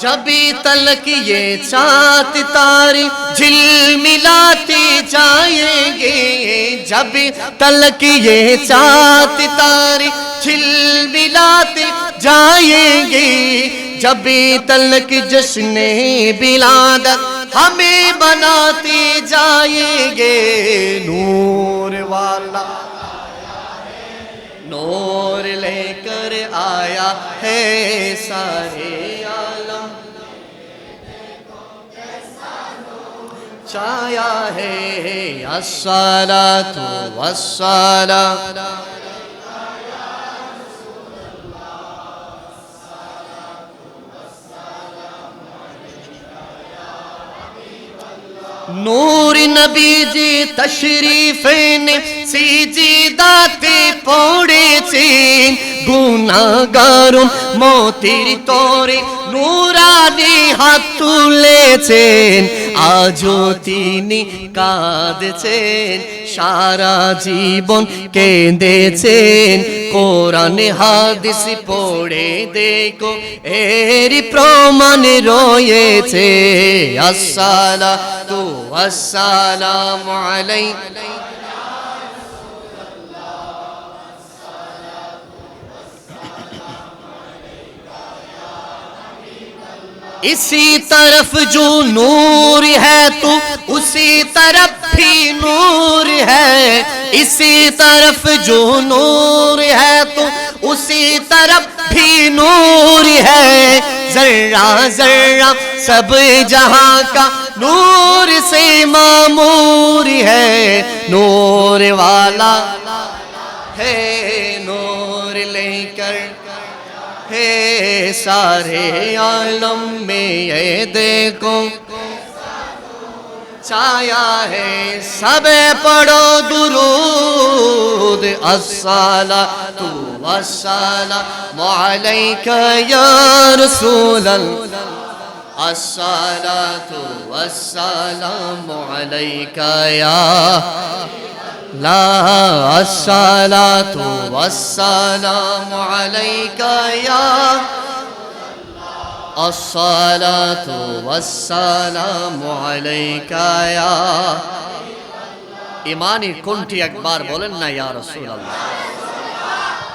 جبھی تلک یہ چاند تاری جھل ملاتے جائیں گے جبھی تلک یہ چاند تاری جل ملاتے جائیں گے جبھی تلک جشن بلادت ہمیں بناتی جائیں گے۔ نور والا نور لے کر آیا ہے سارے۔ پہنچایا ہے الصلاة والسلام نور نبی جی تشریف نے سی جی داتے پوڑے چین গুণাগারুম মতির তরে নুরানি হাত তুলেছেন আজও তিনি কাঁদছেন, সারা জীবন কেঁদেছেন। কোরআন হাদিস পড়ে দেখো এর প্রমাণ রয়েছে। আসসালা তো আসসালাম আলাই इसी तरफ़ जो नूर है तू उसी तरफ़ भी नूर है। इसी तरफ़ जो नूर है तो उसी तरफ़ भी नूर है। जर्रा जर्रा सब जहाँ का नूर से मामूर है। नूर वाला है, नूर लेकर ہے سارے عالم میں یہ دیکھو چھایا ہے سب پڑھو درود الصلاة والسلام عليك يا رسول الله الصلاة والسلام عليك يا لا الصلاة والسلام عليك يا الصلاة والسلام عليك يا ইমানি কোনটি একবার বলেন না ইয়া রাসূলুল্লাহ